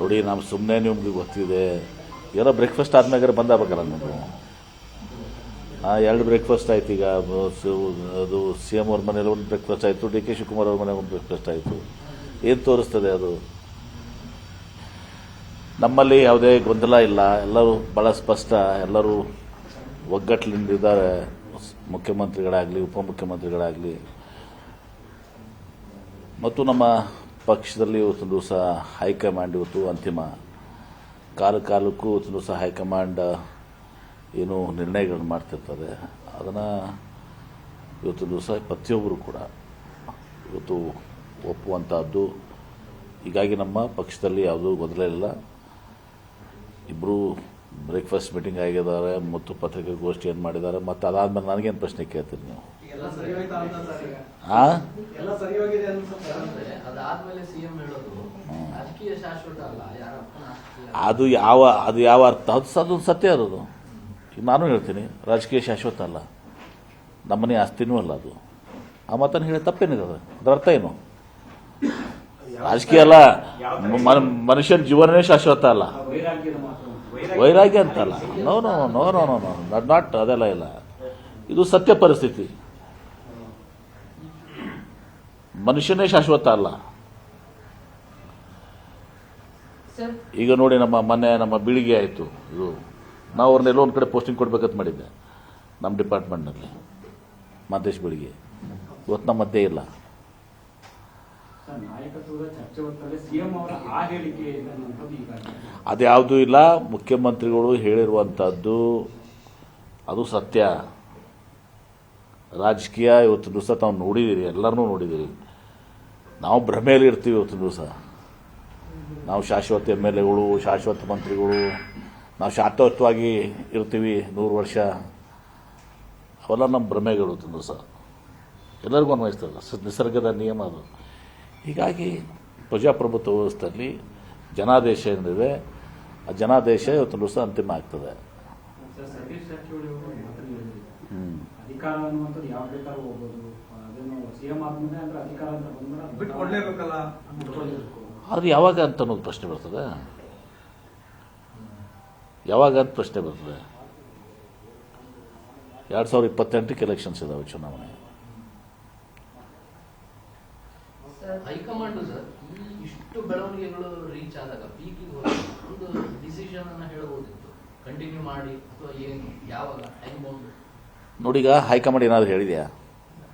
ನೋಡಿ, ನಾವು ಸುಮ್ಮನೆ ನಿಮ್ಗೆ ಗೊತ್ತಿದೆ. ಏನೋ ಬ್ರೇಕ್ಫಾಸ್ಟ್ ಆದ್ಮೇಲೆ ಬಂದಾಗಬೇಕಲ್ಲ ನೀವು. ಹಾಂ ಎರಡು ಬ್ರೇಕ್ಫಾಸ್ಟ್ ಆಯ್ತು ಈಗ. ಅದು ಸಿ ಎಂ ಅವ್ರ ಮನೇಲಿ ಒಂದು ಬ್ರೇಕ್ಫಾಸ್ಟ್ ಆಯಿತು ಡಿ ಕೆ ಶಿವಕುಮಾರ್ ಅವ್ರ ಮನೆಗೆ ಒಂದು ಬ್ರೇಕ್ಫಾಸ್ಟ್ ಆಯಿತು. ಏನು ತೋರಿಸ್ತದೆ ಅದು? ನಮ್ಮಲ್ಲಿ ಯಾವುದೇ ಗೊಂದಲ ಇಲ್ಲ. ಎಲ್ಲರೂ ಭಾಳ ಸ್ಪಷ್ಟ. ಎಲ್ಲರೂ ಒಗ್ಗಟ್ಟಿನಿಂದಿದ್ದಾರೆ ಮುಖ್ಯಮಂತ್ರಿಗಳಾಗಲಿ, ಉಪಮುಖ್ಯಮಂತ್ರಿಗಳಾಗಲಿ. ಮತ್ತು ನಮ್ಮ ಪಕ್ಷದಲ್ಲಿ ಇವತ್ತು ದಿವಸ ಹೈಕಮಾಂಡ್ ಇವತ್ತು ಅಂತಿಮ ಕಾಲ ಕಾಲಕ್ಕೂ ಇವತ್ತು ದಿವಸ ಹೈಕಮಾಂಡ್ ಏನು ನಿರ್ಣಯಗಳನ್ನು ಮಾಡ್ತಿರ್ತದೆ. ಅದನ್ನು ಇವತ್ತು ದಿವಸ ಪ್ರತಿಯೊಬ್ಬರು ಕೂಡ ಇವತ್ತು ಒಪ್ಪುವಂಥದ್ದು ಹೀಗಾಗಿ ನಮ್ಮ ಪಕ್ಷದಲ್ಲಿ ಯಾವುದೂ ಗೊಂದಲ ಇಲ್ಲ. ಇಬ್ಬರು ಬ್ರೇಕ್ಫಾಸ್ಟ್ ಮೀಟಿಂಗ್ ಆಗಿದ್ದಾರೆ ಮತ್ತು ಪತ್ರಿಕಾಗೋಷ್ಠಿಯನ್ನು ಮಾಡಿದ್ದಾರೆ. ಮತ್ತು ಅದಾದಮೇಲೆ ನನಗೇನು ಪ್ರಶ್ನೆ ಕೇಳ್ತೀರಿ ನೀವು? ಅದು ಯಾವ ಅದು ಯಾವ ಅರ್ಥ? ಅದು ಸತ್ಯ ಅದು. ನಾನು ಹೇಳ್ತೀನಿ ರಾಜಕೀಯ ಶಾಶ್ವತ ಅಲ್ಲ. ನಮ್ಮನೆ ಆಸ್ತಿನೂ ಅಲ್ಲ ಅದು. ಆ ಮಾತನ್ನು ಹೇಳಿ ತಪ್ಪೇನಿದೆ ಅದು? ಅದರ ಅರ್ಥ ಏನು? ರಾಜಕೀಯ ಅಲ್ಲ ಮನುಷ್ಯನ ಜೀವನವೇ ಶಾಶ್ವತ ಅಲ್ಲ. ವೈರಾಗ್ಯ ಅಂತಲ್ಲ. No no no no no no not not ಅದೆಲ್ಲ ಇಲ್ಲ. ಇದು ಸತ್ಯ ಪರಿಸ್ಥಿತಿ. ಮನುಷ್ಯನೇ ಶಾಶ್ವತ ಅಲ್ಲ. ಸರ್ ಈಗ ನೋಡಿ ನಮ್ಮ ಮನೆ ನಮ್ಮ ಬೀಳಿಗೆ ಆಯಿತು. ಇದು ನಾವು ಅವ್ರನ್ನೆಲ್ಲ ಒಂದು ಕಡೆ ಪೋಸ್ಟಿಂಗ್ ಕೊಡ್ಬೇಕಂತ ಮಾಡಿದ್ದೆ ನಮ್ಮ ಡಿಪಾರ್ಟ್ಮೆಂಟ್ನಲ್ಲಿ ಮಾದೇಶ್ ಬೀಳಿಗೆ. ಇವತ್ತು ನಮ್ಮ ಮಧ್ಯೆ ಇಲ್ಲ. ಅದ್ಯಾವುದೂ ಇಲ್ಲ ಮುಖ್ಯಮಂತ್ರಿಗಳು ಹೇಳಿರುವಂಥದ್ದು ಅದು ಸತ್ಯ. ರಾಜಕೀಯ ಇವತ್ತು ದಿವಸ ತಾವು ನೋಡಿದ್ದೀರಿ ಎಲ್ಲರನ್ನೂ ನೋಡಿದ್ದೀರಿ ನಾವು ಭ್ರಮೆಯಲ್ಲಿ ಇರ್ತೀವಿ ಇವತ್ತು ದಿವಸ. ನಾವು ಶಾಶ್ವತ ಎಂ ಎಲ್ ಎಗಳು ಶಾಶ್ವತ ಮಂತ್ರಿಗಳು ನಾವು ಶಾಶ್ವತವಾಗಿ ಇರ್ತೀವಿ ನೂರು ವರ್ಷ. ಅವೆಲ್ಲ ನಮ್ಮ ಭ್ರಮೆಗಳು ತಂದು ದಿವಸ. ಎಲ್ಲರಿಗೂ ಅನ್ವಯಿಸ್ತಲ್ಲ ಸ- ನಿಸರ್ಗದ ನಿಯಮ ಅದು. ಹೀಗಾಗಿ ಪ್ರಜಾಪ್ರಭುತ್ವ ವ್ಯವಸ್ಥೆಯಲ್ಲಿ ಜನಾದೇಶ ಏನಿದೆ ಆ ಜನಾದೇಶ ಇವತ್ತು ದಿವಸ ಅಂತಿಮ ಆಗ್ತದೆ. ಸರ್ ಅದು ಯಾವಾಗ ಅಂತ ಅನ್ನೋದು ಪ್ರಶ್ನೆ ಬರ್ತದೆ. ಯಾವಾಗ ಅಂತ ಪ್ರಶ್ನೆ ಬರ್ತದೆ. ಎರಡು ಸಾವಿರದ ಇಪ್ಪತ್ತೆಂಟಕ್ಕೆ ಎಲೆಕ್ಷನ್ಸ್ ಇದಾವೆ ಚುನಾವಣೆ. ಸರ್ ಹೈಕಮಾಂಡ್ ಸರ್ ಇಷ್ಟು ಬೆಳವಣಿಗೆಗಳು ರೀಚ್ ಆದಾಗ ಪೀಕಿಗೆ ಒಂದು ಡಿಸಿಷನ್ ಅನ್ನ ಹೇಳಬಹುದಿತ್ತು ಕಂಟಿನ್ಯೂ ಮಾಡಿ ಅಥವಾ ಏನು? ಯಾವಾಗ? ಟೈಮ್ ಬೌಂಡ್ ನೋಡಿ ಈಗ ಹೈಕಮಾಂಡ್ ಏನಾದ್ರು ಹೇಳಿದೆಯಾ?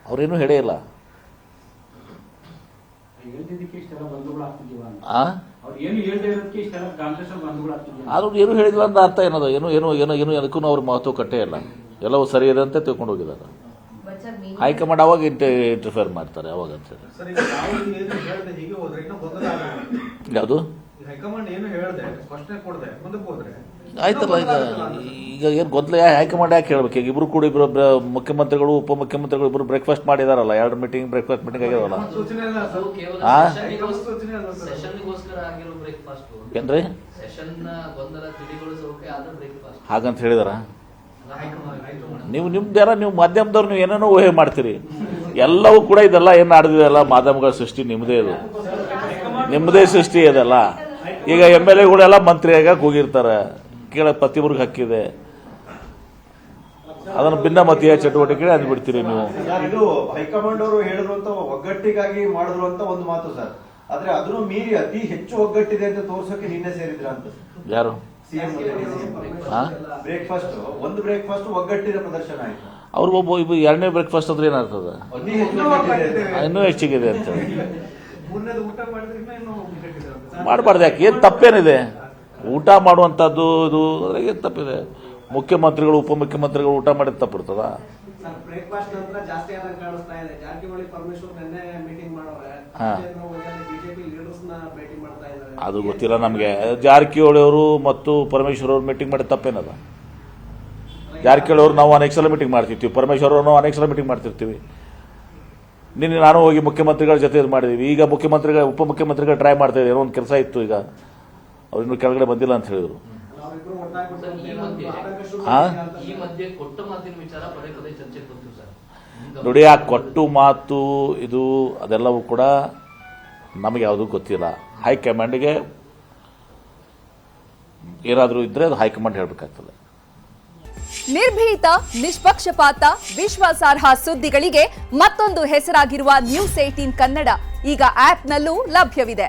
ಅವ್ರೇನು ಹೇಳೇ ಇಲ್ಲ. ಆದ್ರೂ ಏನು ಹೇಳಿದ್ವಿ ಅಂತ ಅರ್ಥ ಏನದು? ಏನು ಏನು ಏನು ಏನು ಅದಕ್ಕೂ ಅವ್ರ ಮಹತ್ವ ಕಟ್ಟೇ ಇಲ್ಲ. ಎಲ್ಲವೂ ಸರಿ ಇದೆ ಅಂತ ತಿಳ್ಕೊಂಡು ಹೋಗಿದ್ದಾರೆ. ಹೈಕಮಾಂಡ್ ಅವಾಗ ಇಂಟರ್ಫಿಯರ್ ಮಾಡ್ತಾರೆ ಅವಾಗ ಅಂತ. ಯಾವುದು? ಹೈಕಮಾಂಡ್ ಏನು ಹೇಳಿದೆ ಸ್ಪಷ್ಟನೆ ಕೊಡದೆ ಮುಂದಕ್ಕೆ ಹೋದ್ರೆ ಆಯ್ತಲ್ಲ ಈಗ ಈಗ ಏನು ಗೊಂದಲ ಆಯ್ಕೆ ಮಾಡಿ ಯಾಕೆ ಹೇಳ್ಬೇಕು? ಈಗ ಇಬ್ರು ಕೂಡ ಇಬ್ರು ಬ್ರ- ಮುಖ್ಯಮಂತ್ರಿಗಳು ಉಪಮುಖ್ಯಮಂತ್ರಿಗಳು ಇಬ್ರು ಬ್ರೇಕ್ಫಾಸ್ಟ್ ಮಾಡಿದಾರಲ್ಲ ಎರಡು ಮೀಟಿಂಗ್ ಬ್ರೇಕ್ಫಾಸ್ಟ್ ಮೀಟಿಂಗ್ ಆಗ್ಯಾವಲ್ಲ ಸೂಚನೆ ಇಲ್ಲ ಅದು ಕೇವಲ ಆ? ಸೂಚನೆ ಅಲ್ಲ ಸರ್. ಸೆಷನ್ಗೋಸ್ಕರ ಆಗಿರೋ ಬ್ರೇಕ್ಫಾಸ್ಟ್ ಏನ್ರಿ? ಹಾಗಂತ ಹೇಳಿದಾರ? ನೀವು ನಿಮ್ದು ಯಾರ ನೀವು ಮಾಧ್ಯಮದವ್ರು ನೀವು ಏನೇನೋ ಊಹೆ ಮಾಡ್ತೀರಿ. ಎಲ್ಲವೂ ಕೂಡ ಇದೆಲ್ಲ ಏನು ನಡೆದಿದೆಲ್ಲ ಮಾಧ್ಯಮಗಳ ಸೃಷ್ಟಿ ನಿಮ್ಮದೇ ಇದು. ನಿಮ್ಮದೇ ಸೃಷ್ಟಿ ಇದೆಲ್ಲ ಈಗ ಎಂ ಎಲ್ ಎಗಳೆಲ್ಲ ಮಂತ್ರಿಯಾಗ ಕೂಗಿರ್ತಾರೆ. ಹೋಗಿರ್ತಾರೆ ಕೇಳ ಪ್ರತಿಯೊಬ್ಬರಿಗೆ ಹಕ್ಕಿದೆ. ಅದನ್ನು ಭಿನ್ನಮತೀಯ ಚಟುವಟಿಕೆ ಅಂದ್ಬಿಡ್ತೀರಿ ನೀವು. ಸರ್ ಇದು ಹೈಕಮಾಂಡ್ ಅವರು ಹೇಳಿರುವಂತ ಒಗ್ಗಟ್ಟಿಗಾಗಿ ಮಾಡಿರುವಂತ ಒಂದು ಮಾತು ಸರ್. ಆದ್ರೆ ಅದನ್ನು ಮೀರಿ ಅತಿ ಹೆಚ್ಚು ಒಗ್ಗಟ್ಟಿದೆ ಅಂತ ತೋರ್ಸೋಕೆ ನಿನ್ನೆ ಸೇರಿದ್ರ ಅಂತ. ಯಾರು? ಬ್ರೇಕ್ಫಾಸ್ಟ್ ಒಂದು ಬ್ರೇಕ್ಫಾಸ್ಟ್ ಒಗ್ಗಟ್ಟಿನ ಪ್ರದರ್ಶನ ಆಯ್ತು. ಅವ್ರು ಒಬ್ಬ ಇಬ್ಬರು ಎರಡನೇ ಬ್ರೇಕ್ಫಾಸ್ಟ್ ಅಂದ್ರೆ ಏನಾಗ್ತದೆ? ಅತಿ ಅಂತ. ಇನ್ನೂ ಹೆಚ್ಚಿಗಿದೆ ಅಂತ. ಊಟ ಮಾಡಿದ್ರೆ ಇನ್ನೂ ಇನ್ನೂ ಒಗ್ಗಟ್ಟಿದೆ ಅಂತ. ಸರ್, ಮಾಡಬಾರ್ದು ಯಾಕೆ? ಏನು ತಪ್ಪೇನಿದೆ? ಊಟ ಮಾಡುವಂಥದ್ದು ಇದು ಅದ್ರಾಗ ಏನು ತಪ್ಪಿದೆ? ಮುಖ್ಯಮಂತ್ರಿಗಳು ಉಪಮುಖ್ಯಮಂತ್ರಿಗಳು ಊಟ ಮಾಡಿದ ತಪ್ಪಿರ್ತದ? ಅದು ಗೊತ್ತಿಲ್ಲ ನಮಗೆ. ಜಾರಕಿಹೊಳಿ ಅವರು ಮತ್ತು ಪರಮೇಶ್ವರ್ ಅವರು ಮೀಟಿಂಗ್ ಮಾಡಿದ ತಪ್ಪೇನದ? ಜಾರಕಿಹೊಳಿ ಅವರು ನಾವು ಅನೇಕ ಸಲ ಮೀಟಿಂಗ್ ಮಾಡ್ತಿರ್ತೀವಿ. ಪರಮೇಶ್ವರ್ ಅವರು ನಾವು ಅನೇಕ ಸಲ ಮೀಟಿಂಗ್ ಮಾಡ್ತಿರ್ತೀವಿ. ನಿನ್ನೆ ನಾನು ಹೋಗಿ ಮುಖ್ಯಮಂತ್ರಿಗಳ ಜೊತೆ ಇದು ಮಾಡಿದ್ದೀವಿ ಈಗ ಮುಖ್ಯಮಂತ್ರಿಗಳ ಉಪಮುಖ್ಯಮಂತ್ರಿಗಳು ಟ್ರೈ ಮಾಡ್ತಾ ಇದ್ದೀವಿ ಏನೋ ಒಂದು ಕೆಲಸ ಇತ್ತು ಈಗ. ಅವ್ರು ಇನ್ನು ಕೆಳಗಡೆ ಬಂದಿಲ್ಲ ಅಂತ ಹೇಳಿದ್ರು. ನೋಡಿ ಆ ಕೊಟ್ಟು ಮಾತು ಇದು ಅದೆಲ್ಲವೂ ಕೂಡ ನಮಗೆ ಯಾವುದೂ ಗೊತ್ತಿಲ್ಲ. ಹೈಕಮಾಂಡ್ಗೆ ಏನಾದರೂ ಇದ್ರೆ ಅದು ಹೈಕಮಾಂಡ್ ಹೇಳಬೇಕಾಗ್ತದೆ. ನಿರ್ಭೀತ ನಿಷ್ಪಕ್ಷಪಾತ ವಿಶ್ವಾಸಾರ್ಹ ಸುದ್ದಿಗಳಿಗೆ ಮತ್ತೊಂದು ಹೆಸರಾಗಿರುವ ನ್ಯೂಸ್ ಏಟೀನ್ ಕನ್ನಡ. ಈಗ ಆಪ್ನಲ್ಲೂ ಲಭ್ಯವಿದೆ.